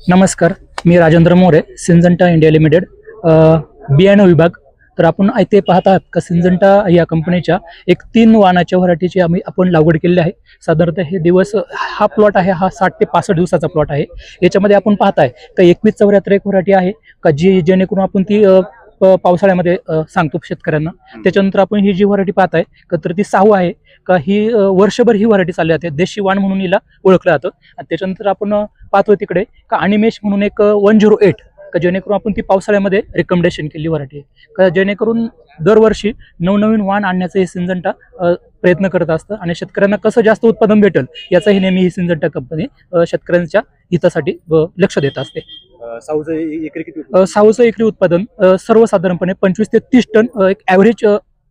नमस्कार मी Rajendra More Syngenta India limited बियाणं विभाग. तर आपण इथे पाहत आहात का सिंजंटा या कंपनीच्या एक तीन वाहनाच्या व्हरायटीची आम्ही आपण लागवड केलेली आहे. साधारणतः हे दिवस हा प्लॉट आहे हा साठ ते पासष्ट दिवसाचा प्लॉट आहे. याच्यामध्ये आपण पाहताय का एकवीस चौऱ्याहत्तर एक व्हरायटी आहे का जी जेणेकरून आपण ती प- पावसाळ्यामध्ये सांगतो शेतकऱ्यांना. त्याच्यानंतर आपण ही जी व्हरायटी पाहताय का तर ती सहाव आहे का ही वर्षभर ही व्हरायटी चालली जाते. देशी वाण म्हणून हिला ओळखलं जातं. आणि त्याच्यानंतर आपण पाहतो तिकडे का अनिमेश म्हणून एक वन झिरो एट का जेणेकरून आपण ती पावसाळ्यामध्ये रिकमेंडेशन केली व्हरायटी का जेणेकरून दरवर्षी नवनवीन वाण आणण्याचं हे सिंजंटा अ, प्रयत्न करत असतं. आणि शेतकऱ्यांना कसं जास्त उत्पादन भेटेल याचाही नेहमी ही सिंजंटा कंपनी शेतकऱ्यांच्या हितासाठी लक्ष देत असते. साऊचं एकरी सावचं एकरी उत्पादन सर्वसाधारणपणे पंचवीस ते तीस टन एक ॲव्हरेज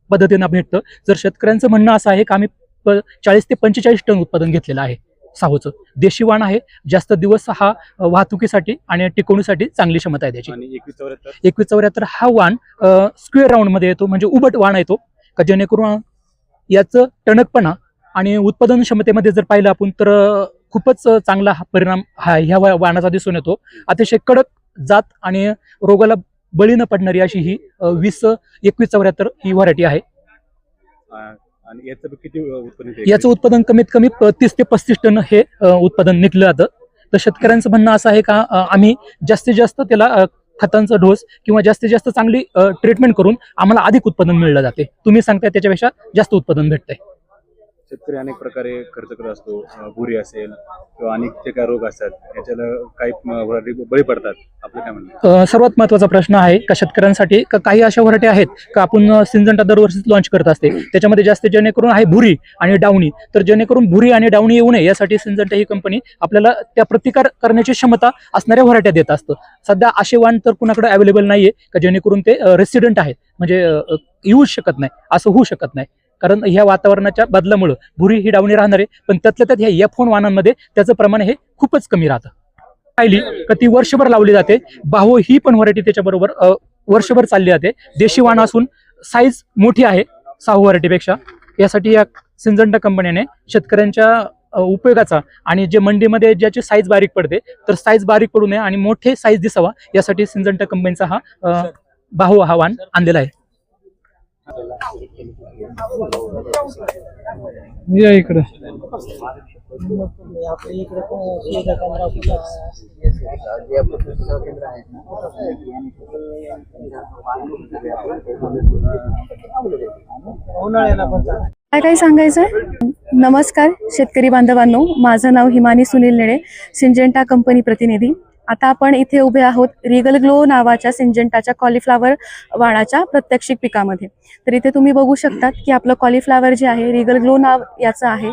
पद्धतीनं भेटतं. जर शेतकऱ्यांचं म्हणणं असं आहे का आम्ही प- चाळीस ते पंचेचाळीस टन उत्पादन घेतलेलं आहे साहोचं. देशी वाण आहे जास्त दिवस हा वाहतुकीसाठी आणि टिकवणीसाठी चांगली क्षमता आहे त्याची. एकवीस चौऱ्याहत्तर? हा वाण स्क्वेअर राऊंडमध्ये येतो म्हणजे उबट वाण येतो का जेणेकरून याचं टणकपणा आणि उत्पादन क्षमतेमध्ये जर पाहिलं आपण तर खूपच चांगला हा परिणाम हा ह्या वाणाचा दिसून येतो. अतिशय कडक जात आणि रोगाला बळी न पडणारी अशी ही वीस एकवीस चौऱ्याहत्तर ही व्हरायटी आहे. आणि याचं बी किती अ, उत्पन्न येतं? याचं उत्पादन कमीत कमी तीस ते पस्तीस टन हे अ, उत्पादन निघलं जातं. तर शेतकऱ्यांचं म्हणणं असं आहे का अ, आम्ही जास्तीत जास्त त्याला अ, खतांचा डोस किंवा जास्तीत जास्त चांगली ट्रीटमेंट करून आम्हाला अधिक उत्पादन मिळलं जाते. तुम्ही सांगताय त्याच्यापेक्षा जास्त उत्पादन भेटतंय. शेतकरी अनेक प्रकारे खर्च करत असतो. भुरी असेल किंवा अनेक जे काही रोग असतात याच्याला काही बळी पडतात. आपलं काय म्हणणं? सर्वात महत्त्वाचा प्रश्न आहे का शेतकऱ्यांसाठी का काही अशा व्हरायटी आहेत का आपण अ, सिंजंटा दरवर्षीच लॉन्च करत असते. त्याच्यामध्ये जास्त जेणेकरून आहे भुरी आणि डावणी तर जेणेकरून भुरी आणि डावणी येऊ नये यासाठी सिंजंटा ही कंपनी आपल्याला त्या प्रतिकार करण्याची क्षमता असणाऱ्या व्हरायट्या देत असतं. सध्या असे वाण तर कुणाकडे अवेलेबल नाहीये का जेणेकरून ते रेसिडेंट आहेत. म्हणजे येऊ येऊच शकत नाही असं होऊ शकत नाही. कारण ह्या वातावरणाच्या बदलामुळं भुरी ही डावणी राहणार आहे. पण त्यातल्या त्यात ह्या एफ फोन वाहनांमध्ये त्याचं प्रमाण हे खूपच कमी राहतं. पाहिली का ती वर्षभर लावली जाते. बाहो ही पण व्हरायटी त्याच्याबरोबर वर्षभर चालली जाते. देशी वाण असून साईज मोठी आहे साहू व्हरायटीपेक्षा यासाठी या सिंजंडा कंपनीने शेतकऱ्यांच्या उपयोगाचा आणि जे मंडीमध्ये ज्याची साईज बारीक पडते तर साईज बारीक पडू नये आणि मोठे साईज दिसावा. यासाठी सिंजंटा कंपनीचा हा बाहू हा वाण आणलेला आहे. या इकडे. काय काय सांगायचंय? नमस्कार शेतकरी बांधवांनो. माझं नाव हिमानी सुनील नेळे सिंजेंटा कंपनी प्रतिनिधी. आता आपण इथे उभे आहोत रिगल ग्लो नावाच्या सिंजेंटाच्या कॉलीफ्लावर वाणाच्या प्रत्यक्षिक पिकामध्ये. तर इथे तुम्ही बघू शकतात की आपलं कॉलीफ्लावर जे आहे रिगल ग्लो नाव याचं आहे.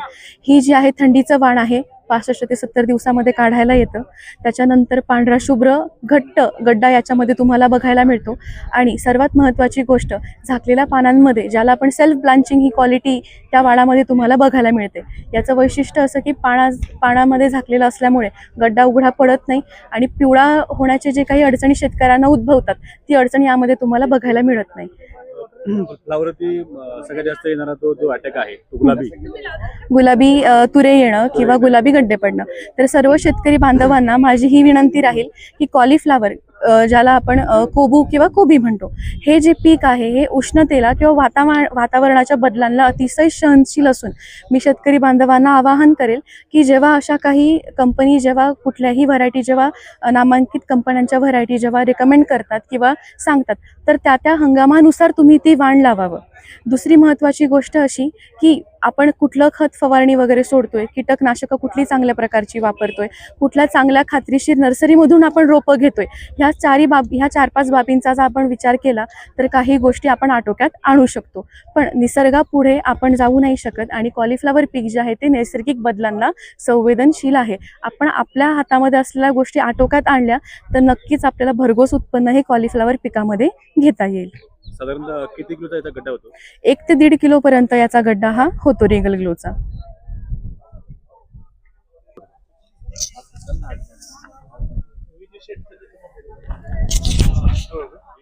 ही जी आहे थंडीचं वाण आहे पासष्ट ते सत्तर दिवसामध्ये काढायला येतं. त्याच्यानंतर पांढरा शुभ्र घट्ट गड्डा याच्यामध्ये तुम्हाला बघायला मिळतो. आणि सर्वात महत्त्वाची गोष्ट झाकलेल्या पानांमध्ये ज्याला आपण सेल्फ ब्लांचिंग ही क्वालिटी त्या वाळामध्ये तुम्हाला बघायला मिळते. याचं वैशिष्ट्य असं की पाना पानामध्ये झाकलेलं असल्यामुळे गड्डा उघडा पडत नाही आणि पिवळा होण्याचे जे काही अडचणी शेतकऱ्यांना उद्भवतात ती अडचण यामध्ये तुम्हाला बघायला मिळत नाही. फ्लावरती सगळ्यात जास्त येणारा तो जो अटॅक आहे तो गुलाबी. गुलाबी तुरे येणं किंवा गुलाबी गड्डे पडणं. तर सर्व शेतकरी बांधवांना माझी ही विनंती राहील की कॉलीफ्लावर ज्याला आपण कोबू किंवा कोबी म्हणतो. हे जे पीक आहे हे उष्णतेला किंवा वातावरण वातावरणाच्या बदलांना अतिशय सहनशील असून मी शेतकरी बांधवांना आवाहन करेल की जेव्हा अशा काही कंपनी जेव्हा कुठल्याही व्हरायटी जेव्हा नामांकित कंपन्यांच्या व्हरायटी जेव्हा रेकमेंड करतात किंवा सांगतात तर त्या त्या हंगामानुसार तुम्ही ती वाण लावावं. दुसरी महत्त्वाची गोष्ट अशी की आपण कुठलं खत फवारणी वगैरे सोडतोय कीटकनाशकं कुठली चांगल्या प्रकारची वापरतोय कुठल्या चांगल्या खात्रीशीर नर्सरीमधून आपण रोपं घेतोय ह्या चारी बाब ह्या चार पाच बाबींचा जर आपण विचार केला तर काही गोष्टी आपण आटोक्यात आणू शकतो. पण निसर्गापुढे आपण जाऊ नाही शकत आणि कॉलीफ्लॉवर पीक जे आहे ते नैसर्गिक बदलांना संवेदनशील आहे. आपण आपल्या हातामध्ये असलेल्या गोष्टी आटोक्यात आणल्या तर नक्कीच आपल्याला भरघोस उत्पन्न हे कॉलीफ्लॉवर पिकामध्ये घेता येईल. साधारणतः किती किलोचा याचा गड्डा होतो? एक ते दीड किलो पर्यंत याचा गड्डा हा होतो रेगल ग्लोचा.